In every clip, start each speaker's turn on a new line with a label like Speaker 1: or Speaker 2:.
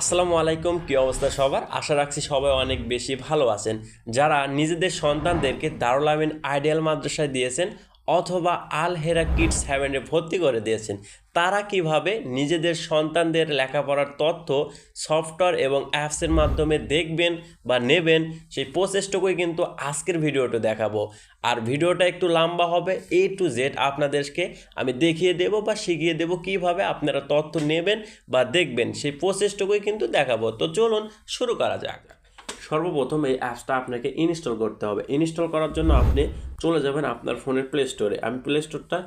Speaker 1: আসসালামু আলাইকুম, কী অবস্থা সবার? আশা রাখছি সবাই অনেক বেশি ভালো আছেন। যারা নিজেদের সন্তানদেরকে দারুল আমিন আইডিয়াল মাদ্রাসায় দিয়েছেন অথবা আল হেরা কিডস হ্যাভেনে ভর্তি করে দিয়েছেন। তারা কীভাবে নিজেদের সন্তানদের লেখাপড়ার তথ্য, সফটওয়্যার এবং অ্যাপসের মাধ্যমে দেখবেন বা নেবেন, সেই প্রসেসটুকুই কিন্তু আজকের ভিডিওটা দেখাবো। আর ভিডিওটা একটু লম্বা হবে এ টু জেড আপনাদেরকে আমি দেখিয়ে দেব বা শিখিয়ে দেব কীভাবে আপনারা তথ্য নেবেন বা দেখবেন, সেই প্রসেসটুকুই কিন্তু দেখাবো। তো চলুন শুরু করা যাক। সর্বপ্রথম এই অ্যাপসটা আপনাকে ইনস্টল করতে হবে। ইনস্টল করার জন্য আপনি চলে যাবেন আপনার ফোনের প্লে স্টোরে আমি প্লে স্টোরটা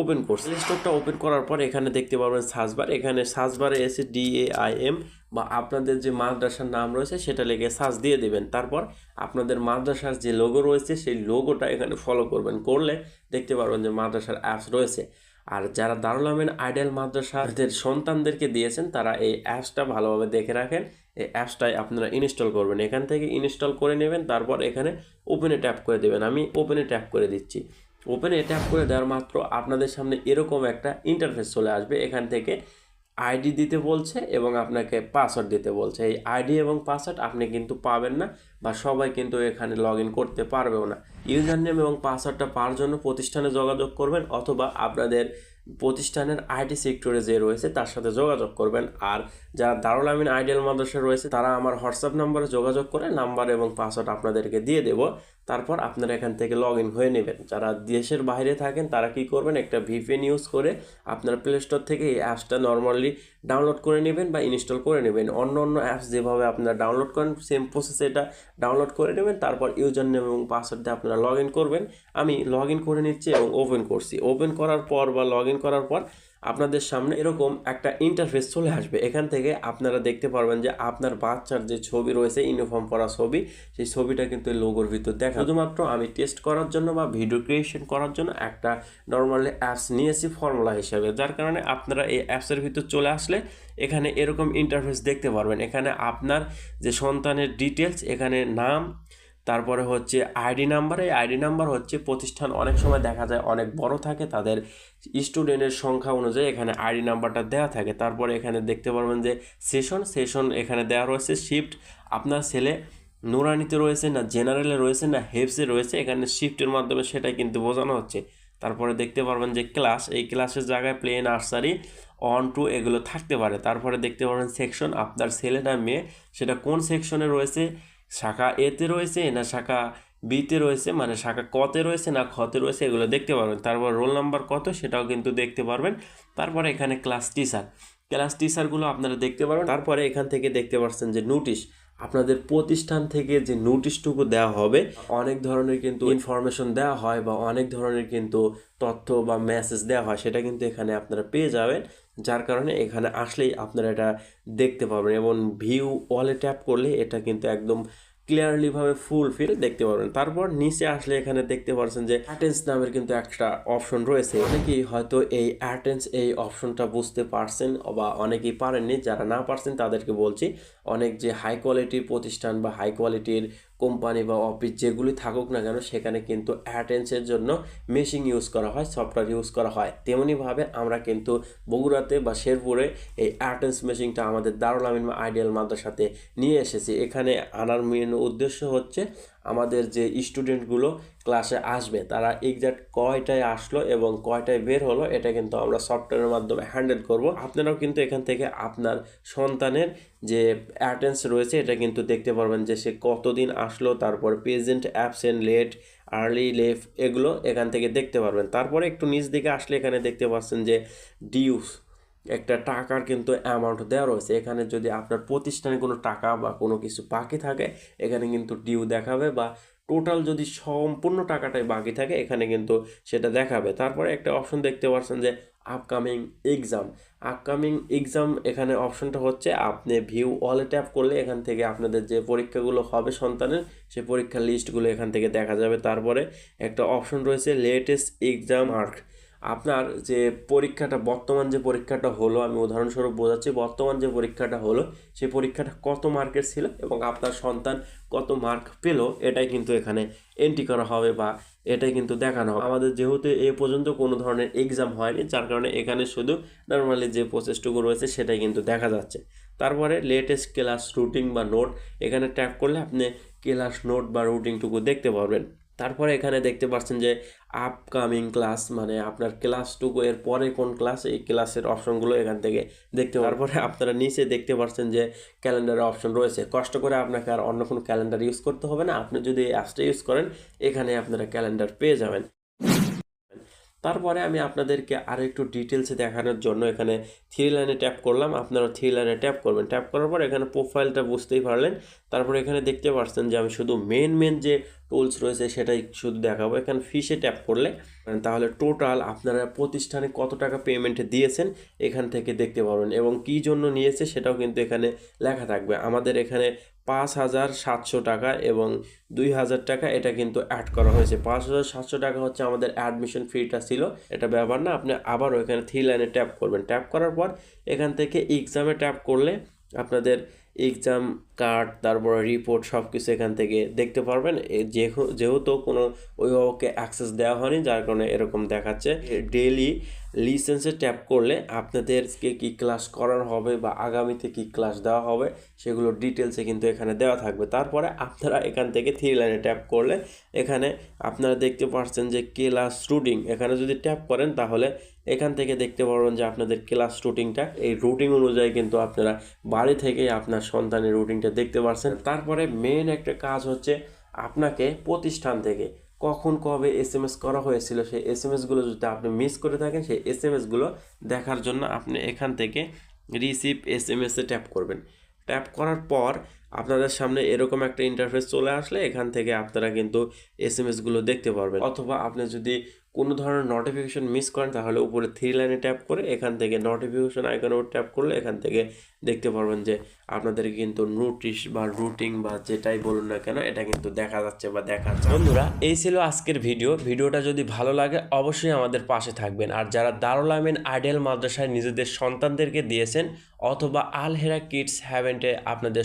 Speaker 1: ওপেন করছি। প্লে স্টোরটা ওপেন করার পর এখানে দেখতে পারবেন সার্চবার এখানে সার্চবারে এসে ডি এ বা আপনাদের যে মাদ্রাসার নাম রয়েছে সেটা লিখে সার্চ দিয়ে দেবেন। তারপর আপনাদের মাদ্রাসার যে লোগো রয়েছে সেই লোগোটা এখানে ফলো করবেন। করলে দেখতে পারবেন যে মাদ্রাসার অ্যাপস রয়েছে। আর যারা দারুল আমিন আইডেল মাদ্রাসাদের সন্তানদেরকে দিয়েছেন, তারা এই অ্যাপসটা ভালোভাবে দেখে রাখেন। এই অ্যাপসটাই আপনারা ইনস্টল করবেন। এখান থেকে ইনস্টল করে নেবেন, তারপর এখানে ওপেনে ট্যাপ করে দেবেন। আমি ওপেনে ট্যাপ করে দিচ্ছি। ওপেনে ট্যাপ করে দেওয়ার মাত্র আপনাদের সামনে এরকম একটা ইন্টারফেস চলে আসবে। এখান থেকে আইডি দিতে বলছে এবং আপনাকে পাসওয়ার্ড দিতে বলছে। এই আইডি এবং পাসওয়ার্ড আপনি কিন্তু পাবেন না বা সবাই কিন্তু এখানে লগ করতে পারবেও না। ইউজার নেম এবং পাসওয়ার্ডটা পাওয়ার জন্য প্রতিষ্ঠানে যোগাযোগ করবেন অথবা আপনাদের প্রতিষ্ঠানের আইটি সেক্টরে যে রয়েছে, তার সাথে যোগাযোগ করবেন। আর যারা দারুল আমিন আইডিয়াল মাদ্রাসা রয়েছে, তারা আমার হোয়াটসঅ্যাপ নাম্বারে যোগাযোগ করে নাম্বার এবং পাসওয়ার্ড আপনাদেরকে দিয়ে দেব। তারপর আপনারা এখান থেকে লগ ইন হয়ে নেবেন। যারা দেশের বাইরে থাকেন, তারা কি করবেন, একটা ভিপিএন ইউজ করে আপনার প্লে স্টোর থেকে এই অ্যাপসটা নর্মালি ডাউনলোড করে নেবেন বা ইনস্টল করে নেবেন। অন্য অন্য অ্যাপস যেভাবে আপনারা ডাউনলোড করেন সেম প্রসেসে এটা ডাউনলোড করে নেবেন। তারপর ইউজার নেম এবং পাসওয়ার্ড দিয়ে আপনারা লগ ইন করবেন। আমি লগ ইন করে নিচ্ছি এবং ওপেন করছি। ওপেন করার পর বা লগ ইন করার পর আপনাদের সামনে এরকম একটা ইন্টারফেস চলে আসবে। এখান থেকে আপনারা দেখতে পারবেন যে আপনার বাচ্চার যে ছবি রয়েছে ইউনিফর্ম পরা ছবি, সেই ছবিটা কিন্তু লোগোর ভিতর দেখা শুধুমাত্র আমি টেস্ট করার জন্য বা ভিডিও ক্রিয়েশন করার জন্য একটা নর্মালি অ্যাপস নিয়েছি ফর্মুলা হিসাবে। যার কারণে আপনারা এই অ্যাপসের ভিতর চলে আসলে এখানে এরকম ইন্টারফেস দেখতে পারবেন। এখানে আপনার যে সন্তানের ডিটেলস এখানে নাম তারপরে হচ্ছে আইডি নাম্বার, এই আইডি নাম্বার হচ্ছে প্রতিষ্ঠান অনেক সময় দেখা যায় অনেক বড় থাকে, তাদের স্টুডেন্টের সংখ্যা অনুযায়ী এখানে আইডি নাম্বারটা দেওয়া থাকে। তারপরে এখানে দেখতে পারবেন যে সেশন সেশন এখানে দেওয়া রয়েছে, শিফট আপনার ছেলে নুরানিতে রয়েছে না জেনারেলে রয়েছে না হেপসে রয়েছে, এখানে শিফটের মাধ্যমে সেটাই কিন্তু বোঝানো হচ্ছে। তারপরে দেখতে পারবেন যে ক্লাস, এই ক্লাসের জায়গায় প্লে নার্সারি অন টু এগুলো থাকতে পারে। তারপরে দেখতে পারবেন সেকশন, আপনার ছেলে না মেয়ে, সেটা কোন সেকশনে রয়েছে শাখা এতে রয়েছে না শাখা বিতে রয়েছে? মানে শাখা কতে রয়েছে না খতে রয়েছে? এগুলো দেখতে পারবেন। তারপর রোল নাম্বার কত? সেটাও কিন্তু দেখতে পারবেন। তারপরে এখানে ক্লাস টিচার। ক্লাস টিচারগুলো আপনারা দেখতে পারবেন। তারপরে এখান থেকে দেখতে পাচ্ছেন যে নোটিশ। আপনাদের প্রতিষ্ঠান থেকে যে নোটিশটুকু দেওয়া হবে, অনেক ধরনের কিন্তু ইনফরমেশন দেওয়া হয় বা অনেক ধরনের কিন্তু তথ্য বা মেসেজ দেওয়া হয়, সেটা কিন্তু এখানে আপনারা পেয়ে যাবেন। যার কারণে এখানে আসলেই আপনারা এটা দেখতে পাবেন এবং ভিউ ওয়ালে ট্যাপ করলে এটা কিন্তু একদম ক্লিয়ারলিভাবে ফুল ফিল দেখতে পারবেন। তারপর নিচে আসলে এখানে দেখতে পাচ্ছেন যে অ্যাটেন্স নামের কিন্তু একটা অপশন রয়েছে। অনেকেই হয়তো এই অ্যাটেন্স এই অপশনটা বুঝতে পারছেন বা অনেকেই পারেননি। যারা না পারছেন তাদেরকে বলছি, অনেক যে হাই কোয়ালিটির প্রতিষ্ঠান বা হাই কোয়ালিটির কোম্পানি বা অফিস যেগুলি থাকুক না কেন, সেখানে কিন্তু অ্যাটেন্সের জন্য মেশিন ইউজ করা হয় সফটওয়্যার ইউজ করা হয়। তেমনিভাবে আমরা কিন্তু বগুড়াতে বা শেরপুরে এই অ্যাটেন্স মেশিনটা আমাদের দারুল আমিন আইডিয়াল মাদ্রাসাতে নিয়ে এসেছি। এখানে আনার মেন উদ্দেশ্য হচ্ছে আমাদের যে স্টুডেন্টগুলো ক্লাসে আসবে, তারা এক্সাক্ট কয়টায় আসলো এবং কয়টায় বের হলো, এটা কিন্তু আমরা সফটওয়্যারের মাধ্যমে হ্যান্ডেল করব। আপনারাও কিন্তু এখান থেকে আপনার সন্তানের যে অ্যাটেন্স রয়েছে, এটা কিন্তু দেখতে পারবেন যে সে কতদিন আসলো, তারপর present absent late early left এগুলো এখান থেকে দেখতে পারবেন। তারপরে একটু নিচ দিকে আসলে এখানে দেখতে পাচ্ছেন যে ডিউস একটা টাকার কিন্তু অ্যামাউন্ট দেওয়া রয়েছে। এখানে যদি আপনার প্রতিষ্ঠানে কোনো টাকা বা কোনো কিছু বাকি থাকে, এখানে কিন্তু ডিউ দেখাবে বা টোটাল যদি সম্পূর্ণ টাকাটাই বাকি থাকে, এখানে কিন্তু সেটা দেখাবে। তারপরে একটা অপশন দেখতে পাচ্ছেন যে আপকামিং এক্সাম আপকামিং এক্সাম এখানে অপশনটা হচ্ছে আপনি ভিউ অলে ট্যাপ করলে এখান থেকে আপনাদের যে পরীক্ষাগুলো হবে সন্তানের সেই পরীক্ষার লিস্টগুলো এখান থেকে দেখা যাবে। তারপরে একটা অপশন রয়েছে লেটেস্ট এক্সাম মার্ক আপনার যে পরীক্ষাটা, বর্তমান যে পরীক্ষাটা হলো, আমি উদাহরণস্বরূপ বোঝাচ্ছি, বর্তমান যে পরীক্ষাটা হলো, সেই পরীক্ষাটা কত মার্কের ছিল এবং আপনার সন্তান কত মার্ক পেল, এটাই কিন্তু এখানে এন্ট্রি করা হবে বা এটাই কিন্তু দেখানো হবে। আমাদের যেহেতু এ পর্যন্ত কোনো ধরনের এক্সাম হয়নি, যার কারণে এখানে শুধু নর্মালি যে প্রসেসটুকু রয়েছে, সেটাই কিন্তু দেখা যাচ্ছে। তারপরে লেটেস্ট ক্লাস রুটিন বা নোট এখানে ট্যাপ করলে আপনি ক্লাস নোট বা রুটিনটুকু দেখতে পারবেন। তারপরে এখানে দেখতে পাচ্ছেন যে আপকামিং ক্লাস মানে আপনার ক্লাসটুকু এর পরে কোন ক্লাস এই ক্লাসের অপশনগুলো এখান থেকে দেখতে। তারপরে আপনারা নিচে দেখতে পাচ্ছেন যে ক্যালেন্ডারের অপশন রয়েছে। কষ্ট করে আপনাকে আর অন্য কোনো ক্যালেন্ডার ইউজ করতে হবে না। আপনি যদি এই অ্যাপসটা ইউজ করেন, এখানে আপনারা ক্যালেন্ডার পেয়ে যাবেন। তারপরে আমি আপনাদেরকে আরও একটু ডিটেলসে দেখানোর জন্য এখানে থ্রি লাইনে ট্যাপ করলাম। আপনারা থ্রি লাইনে ট্যাপ করবেন। ট্যাপ করার পর এখানে প্রোফাইলটা বুঝতেই পারলেন। তারপরে এখানে দেখতে পাচ্ছেন যে আমি শুধু মেন মেন যে টুলস রয়েছে সেটাই শুধু দেখাবো। এখানে ফিসে ট্যাপ করলে তাহলে টোটাল আপনারা প্রতিষ্ঠানে কত টাকা পেমেন্ট দিয়েছেন এখান থেকে দেখতে পারবেন এবং কী জন্য নিয়েছে সেটাও কিন্তু এখানে লেখা থাকবে। আমাদের এখানে পাঁচ হাজার সাতশো টাকা এবং দুই হাজার টাকা এটা কিন্তু অ্যাড করা হয়েছে। পাঁচ হাজার সাতশো টাকা হচ্ছে আমাদের অ্যাডমিশন ফিটা ছিল, এটা ব্যাপার না, আপনি আবারও এখানে থ্রি লাইনে ট্যাপ করবেন। ট্যাপ করার পর এখান থেকে এক্সামে ট্যাপ করলে আপনাদের এক্সাম কার্ড তারপর রিপোর্ট সব কিছু এখান থেকে দেখতে পারবেন। যেহেতু কোনো অভিভাবককে অ্যাক্সেস দেওয়া হয়নি, যার কারণে এরকম দেখাচ্ছে। ডেইলি লিসেন্সে ট্যাপ করলে আপনাদেরকে কি ক্লাস করানো হবে বা আগামীতে কি ক্লাস দেওয়া হবে সেগুলো ডিটেলসে কিন্তু এখানে দেওয়া থাকবে। তারপরে আপনারা এখান থেকে থ্রি লাইনে ট্যাপ করলে এখানে আপনারা দেখতে পাচ্ছেন যে ক্লাস রুটিং এখানে যদি ট্যাপ করেন তাহলে এখান থেকে দেখতে পারবেন যে আপনাদের ক্লাস রুটিনটা এই রুটিন অনুযায়ী কিন্তু আপনারা বাড়ি থেকেই আপনার সন্তানের রুটিনটা দেখতে পারছেন। তারপরে মেন একটা কাজ হচ্ছে আপনাকে প্রতিষ্ঠান থেকে কখন কবে এস এম এস করা হয়েছিল, সেই এস এম এসগুলো যদি আপনি মিস করে থাকেন, সেই এস এম এসগুলো দেখার জন্য আপনি এখান থেকে রিসিভ এস এম এসে ট্যাপ করবেন। ট্যাপ করার পর আপনাদের সামনে এরকম একটা ইন্টারফেস চলে আসলে এখান থেকে আপনারা কিন্তু এস এম এসগুলো দেখতে পারবেন। অথবা আপনি যদি কোনো ধরনের নোটিফিকেশন মিস করেন, তাহলে উপরে থ্রি লাইনে ট্যাপ করে এখান থেকে নোটিফিকেশন আইকনের উপর ট্যাপ করলে এখান থেকে দেখতে পারবেন যে আপনাদের কিন্তু নোটিশ বা রুটিন বা যেটাই বলুন না কেন, এটা কিন্তু দেখা যাচ্ছে বা দেখা যাচ্ছে। বন্ধুরা, এই ছিল আজকের ভিডিও ভিডিওটা যদি ভালো লাগে, অবশ্যই আমাদের পাশে থাকবেন। আর যারা দারুল আমিন আইডিয়াল মাদ্রাসায় নিজেদের সন্তানদেরকে দিয়েছেন, অথবা আল হেরা কিডস হ্যাভেন্টে আপনাদের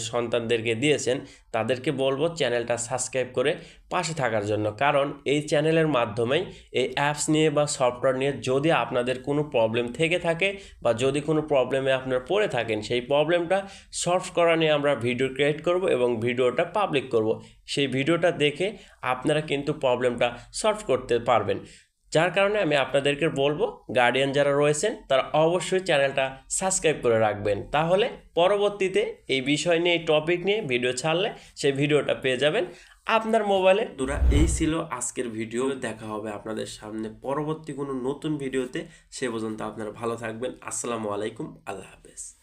Speaker 1: সন্তানদেরকে দিয়েছেন, তাদেরকে বলব চ্যানেলটা সাবস্ক্রাইব করে পাশে থাকার জন্য। কারণ এই চ্যানেলের মাধ্যমেই এই অ্যাপস নিয়ে বা সফটওয়্যার নিয়ে যদি আপনাদের কোনো প্রবলেম থেকে থাকে বা যদি কোনো প্রবলেমে আপনারা পড়ে থাকেন, সেই প্রবলেমটা সলভ করা নিয়ে আমরা ভিডিও ক্রিয়েট করব এবং ভিডিওটা পাবলিক করব। সেই ভিডিওটা দেখে আপনারা কিন্তু প্রবলেমটা সলভ করতে পারবেন। যার কারণে আমি আপনাদেরকে বলব গার্ডিয়ান যারা রয়েছেন, তারা অবশ্যই চ্যানেলটা সাবস্ক্রাইব করে রাখবেন। তাহলে পরবর্তীতে এই বিষয় নিয়ে, এই টপিক নিয়ে ভিডিও ছাড়লে সেই ভিডিওটা পেয়ে যাবেন। আপনার মোবাইলে দুরা এই ছিল আজকের ভিডিও দেখা হবে আপনাদের সামনে পরবর্তী কোনো নতুন ভিডিওতে সে পর্যন্ত আপনারা ভালো থাকবেন। আসসালামু আলাইকুম। আল্লাহ হাফেজ।